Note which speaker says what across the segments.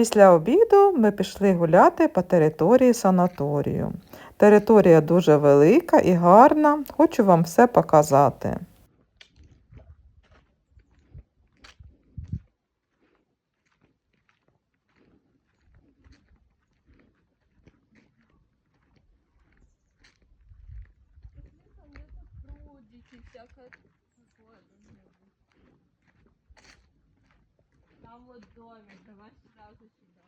Speaker 1: Після обіду ми пішли гуляти по території санаторію. Територія дуже велика і гарна. Хочу вам все показати.
Speaker 2: Там где-то прудики, всякое такое должно быть. Там вот домик, давай сразу сюда.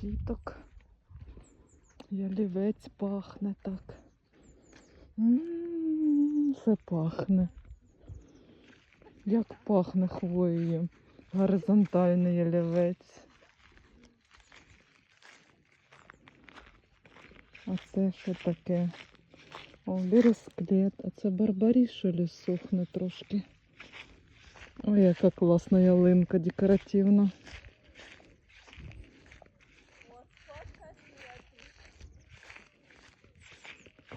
Speaker 1: Чіток. Ялівець пахне так. М, Це пахне. Як пахне хвоєю. Горизонтальний ялівець. А це що таке? О, бересклет. А це барбаріс, що ли, сохне трошки. Ой, яка класна ялинка декоративна.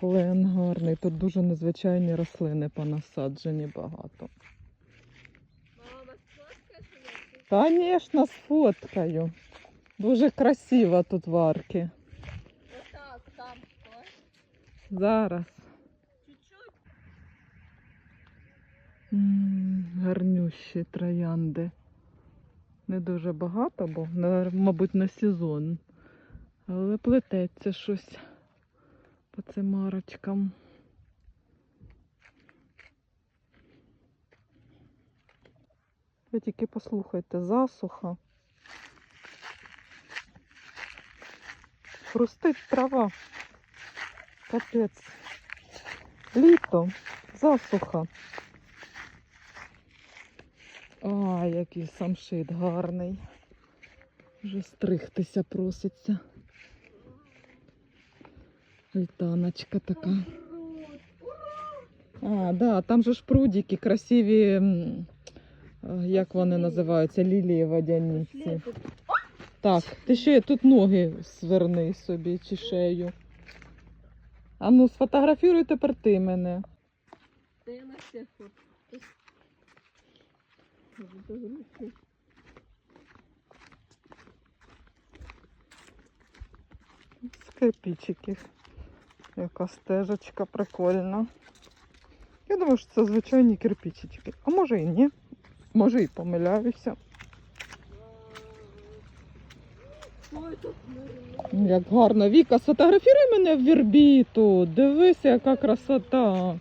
Speaker 1: Клен гарний. Тут дуже незвичайні рослини понасаджені багато.
Speaker 2: Мама, светит?
Speaker 1: Звісно, сфоткаю. Дуже красиво тут в арки.
Speaker 2: Вот так, там стой.
Speaker 1: Зараз.
Speaker 2: Чуть-чуть.
Speaker 1: Гарнющі троянди. Не дуже багато, бо, мабуть, на сезон. Але плететься щось по цим арочкам. Ви тільки послухайте, засуха. Хрустить трава. Капець. Літо, засуха. А, який самшит гарний. Вже стригтися проситься. Альтаночка така. А, да, там же ж прудики красиві, як вони називаються, лілії водяниці. Так, ти ще тут ноги сверни собі чи шею. А ну, сфотографіруй тепер ти мене.
Speaker 2: Да
Speaker 1: Яка стежечка прикольна. Я думаю, що це звичайні кирпичики. А може і ні. Може і помиляюся.
Speaker 2: Ой, тут нырнул.
Speaker 1: Як гарно. Віка, сфотографіруй мене в вірбі тут. Дивися, яка красота.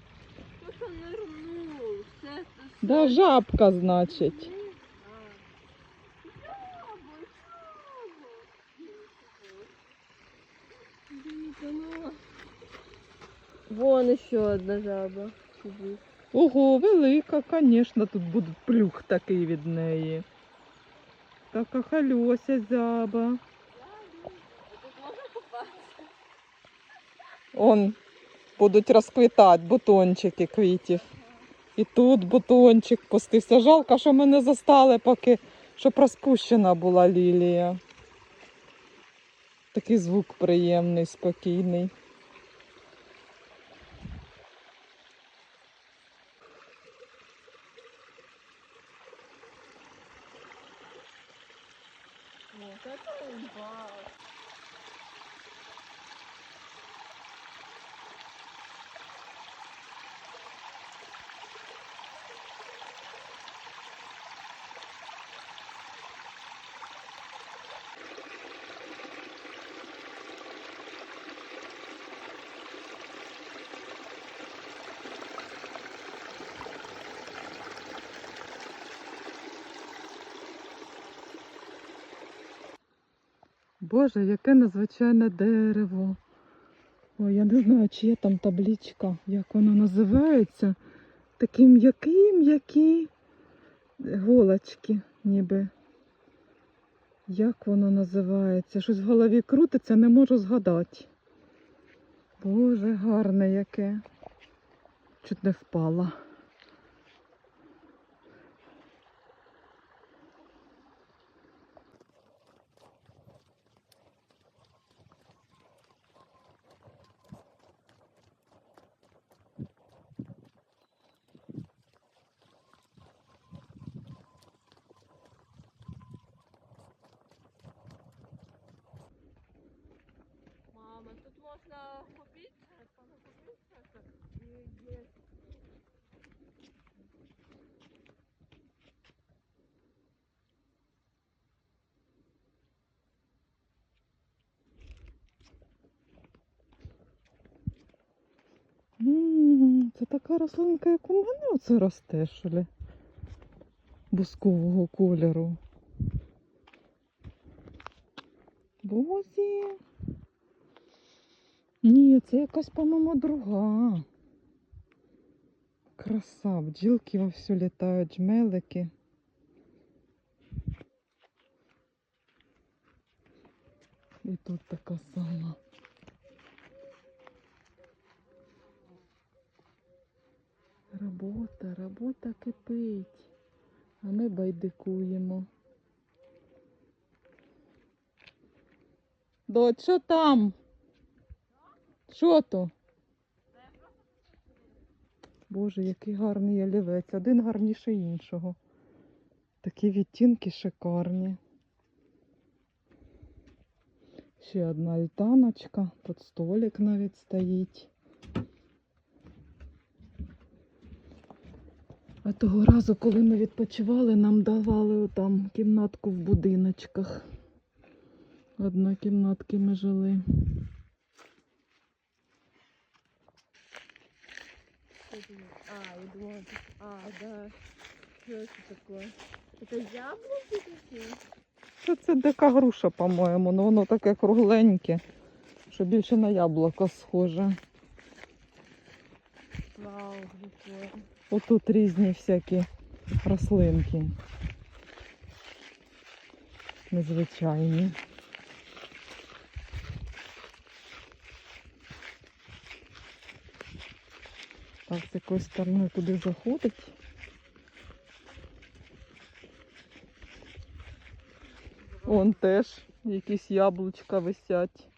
Speaker 2: Кто-то нырнул. Все это
Speaker 1: Да, жабка, значить.
Speaker 2: Вон еще одна жаба.
Speaker 1: Ого, велика, звісно, тут буде плюх такий від неї. Така хальося зяба. Он будуть розквітати бутончики квітів. І тут бутончик пустився. Жалко, що ми не застали, поки щоб розпущена була лілія. Такий звук приємний, спокійний.
Speaker 2: Вот это имба.
Speaker 1: Боже, яке незвичайне дерево. Ой, я не знаю, чи є там табличка, як воно називається. Такі м'які, м'які голочки, ніби. Як воно називається? Щось в голові крутиться, не можу згадати. Боже, гарне яке. Чуть не впала. Така рослинка, як у мене, оце росте, що ли? Бускового кольору. Бозі. Ні, це якась, по-моєму, друга. Краса, бджілки вовсю літають, жмелики. І тут така сама. Робота, кипить, а ми байдикуємо. Дочь, що там? Що то? Боже, який гарний олівець. Один гарніше іншого. Такі відтінки шикарні. Ще одна альтаночка. Тут столик навіть стоїть. А того разу, коли ми відпочивали, нам давали там кімнатку в будиночках. Однокімнатки ми жили.
Speaker 2: А, я думала, это... А, да. Что это такое? Это яблоки такие?
Speaker 1: Що це дика груша, по-моєму, ну воно таке кругленьке, що більше на яблуко схоже. Отут різні всякі рослинки. Незвичайні. Так, з якоїсь сторони туди заходить. Вон теж якісь яблучка висять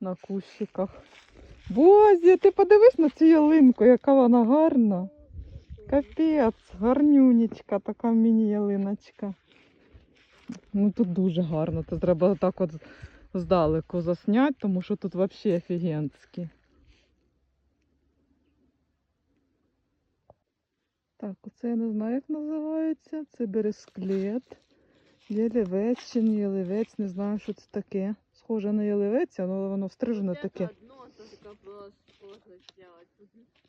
Speaker 1: на кущиках. Бозі, ти подивись на цю ялинку, яка вона гарна. Капець, гарнюнічка, така міні-ялиночка. Ну тут дуже гарно. Це треба так от здалеку засняти, тому що тут взагалі офігенські. Так, оце я не знаю, як називається. Це бересклет. Ялівець чи не ялівець, не знаю, що це таке. Схоже на ялівець, але воно
Speaker 2: это
Speaker 1: таке.
Speaker 2: одно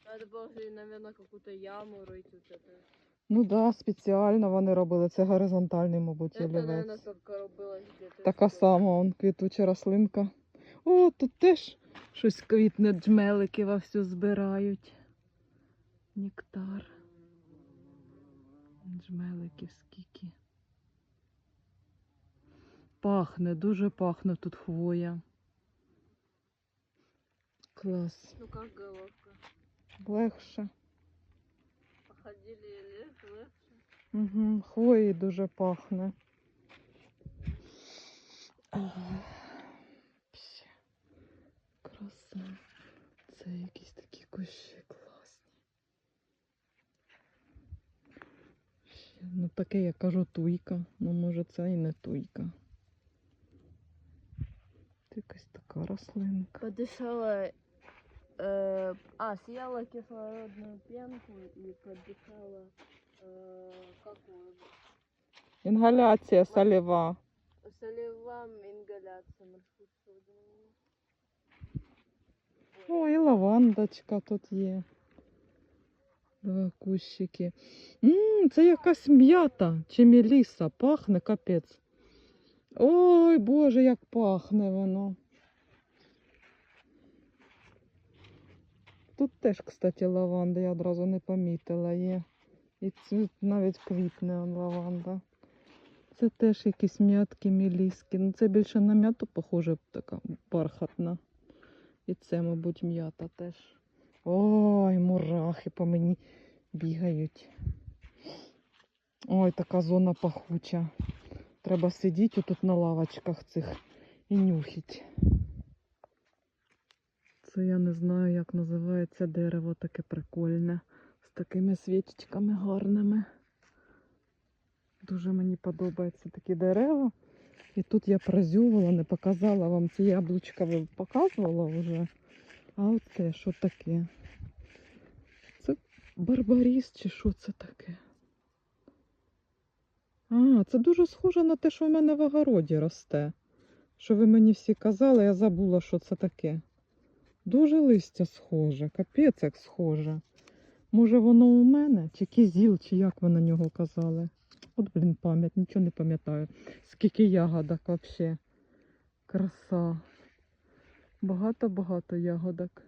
Speaker 2: только было сложно сделать. Надо было же, наверное, какую-то яму рыть вот это.
Speaker 1: Ну так, да, спеціально вони робили. Це горизонтальний, мабуть,
Speaker 2: Это, наверное,
Speaker 1: ялівець.
Speaker 2: только было где-то.
Speaker 1: Така
Speaker 2: что-
Speaker 1: сама, он квітуча рослинка. О, тут теж щось квітне, джмелики вовсю збирають. Нектар. Джмеликів скільки. Пахне, дуже пахне тут хвоя. Клас.
Speaker 2: Ну как головка?
Speaker 1: Легше.
Speaker 2: Походили легче.
Speaker 1: Угу, хвої дуже пахне. Краса. Це якісь такі кущі класні. Ну таке я кажу туйка. Ну може це і не туйка. Це якась така рослинка.
Speaker 2: Подышала, э, а, съела кислородную пенку и подышала, э, какую?
Speaker 1: Інгаляція солева.
Speaker 2: Солевам ингаляция маршрут созданный.
Speaker 1: О, і лавандочка тут є. Два кущики. М, це якась м'ята чи меліса. Пахне капець. Ой, Боже, як пахне воно. Тут теж, кстати, лаванда, я одразу не помітила є. І тут навіть квітне лаванда. Це теж якісь м'ятки, меліски. Ну це більше на м'яту похоже, така бархатна. І це, мабуть, м'ята теж. Ой, мурахи по мені бігають. Ой, така зона пахуча. Треба сидіти тут на лавочках цих і нюхіть. Це я не знаю, як називається дерево таке прикольне. З такими свічечками гарними. Дуже мені подобаються такі дерева. І тут я прозювала, не показала вам ці яблучка, ви показувала вже. А оце що таке? Це барбаріс чи що це таке? А, це дуже схоже на те, що в мене в огороді росте. Що ви мені всі казали, я забула, що це таке. Дуже листя схоже, капець як схоже. Може воно у мене? Чи кізіл, чи як ви на нього казали? От, блін, пам'ять, нічого не пам'ятаю. Скільки ягодок взагалі. Краса. Багато-багато ягодок.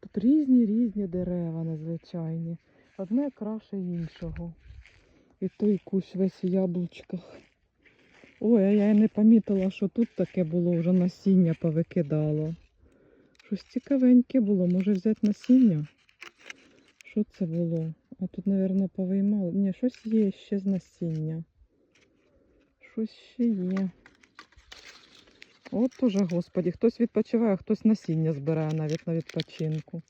Speaker 1: Тут різні різні дерева незвичайні. Одне краще іншого. І той кущ весь в яблучках. Ой, я не помітила, що тут таке було, вже насіння повикидало. Щось цікавеньке було, може взяти насіння? Що це було? А тут, мабуть, повиймало. Ні, щось є ще з насіння. Щось ще є. От уже, господі, хтось відпочиває, а хтось насіння збирає навіть на відпочинку.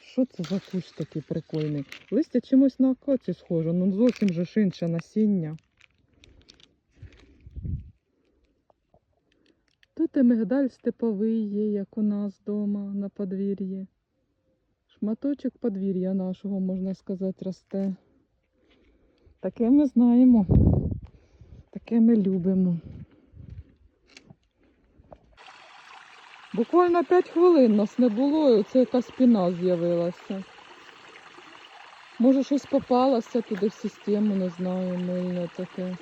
Speaker 1: Що це за кущ такий прикольний? Листя чимось на акацію схоже, ну зовсім же ж інше насіння. Тут і мигдаль степовий є, як у нас вдома на подвір'ї. Шматочок подвір'я нашого, можна сказати, росте. Таке ми знаємо. Таке ми любимо. Буквально 5 хвилин нас не було, і оце якась спіна з'явилася. Може, щось попалося туди в систему, не знаю, мильне таке.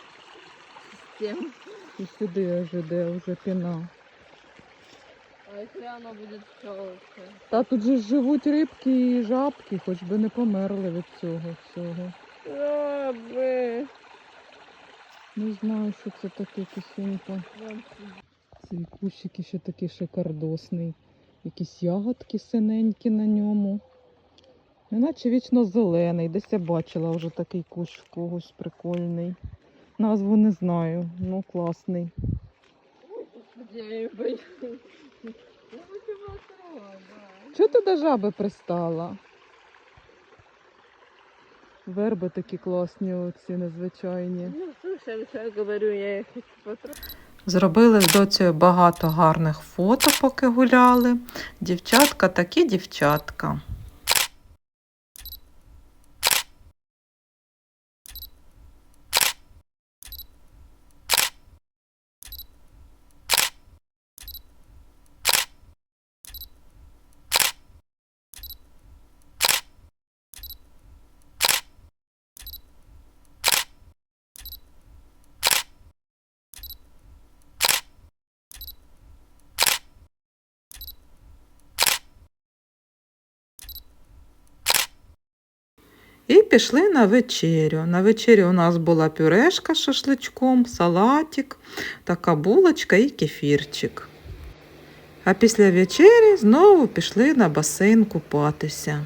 Speaker 2: Тем.
Speaker 1: І сюди аж іде вже піна.
Speaker 2: А если оно будет толстое?
Speaker 1: Та тут же живуть рибки і жабки, хоч би не померли від цього всього.
Speaker 2: Лабы.
Speaker 1: Не знаю, що це таке кисенька. Цей кущик ще такий шикардосний. Якісь ягодки синенькі на ньому. Неначе вічно зелений. Десь я бачила вже такий кущ в когось прикольний. Назву не знаю, ну класний. Чого ти до жаби пристала? Верби такі класні, оці незвичайні.
Speaker 3: Зробили з доцею багато гарних фото, поки гуляли. Дівчатка такі дівчатка. І пішли на вечерю. На вечері у нас була пюрешка з шашличком, салатик, така булочка і кефірчик. А після вечері знову пішли на басейн купатися.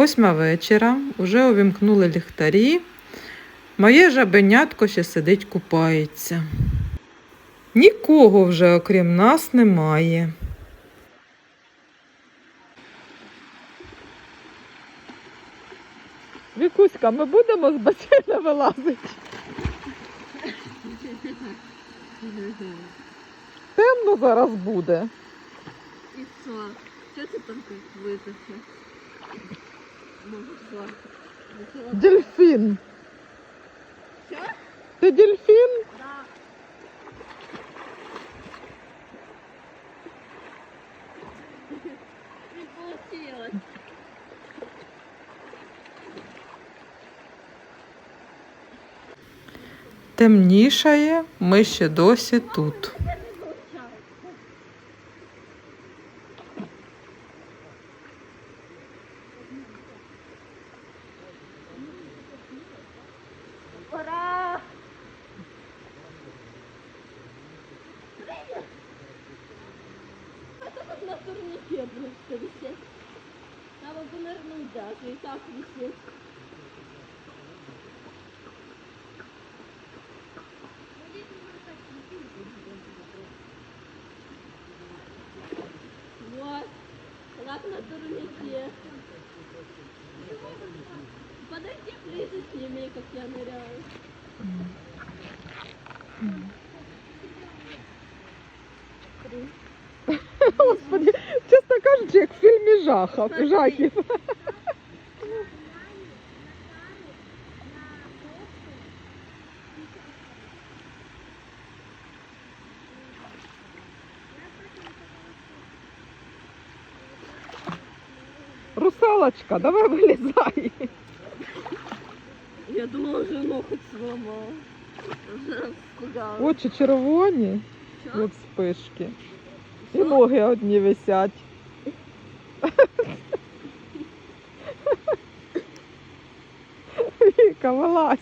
Speaker 3: Восьма вечора, уже увімкнули ліхтарі. Моє жабенятко ще сидить купається. Нікого вже, окрім нас, немає.
Speaker 1: Вікуська, ми будемо з басейна вилазити. Темно зараз буде.
Speaker 2: И что? Что ты там как
Speaker 1: Дельфін.
Speaker 2: Що?
Speaker 1: Ти дельфін?
Speaker 2: Да. Не получилось.
Speaker 3: Темнішає, ми ще досі тут.
Speaker 2: на турнике просто висеть. Надо бы нырнуть даже, и так висеть.
Speaker 1: Жахав, жахів. Русалочка, давай вилізай.
Speaker 2: Я думала, уже ноготь сломал. Уже испугалась.
Speaker 1: Очі червоні від спишки. І ноги одні висять. Віка, вилазь.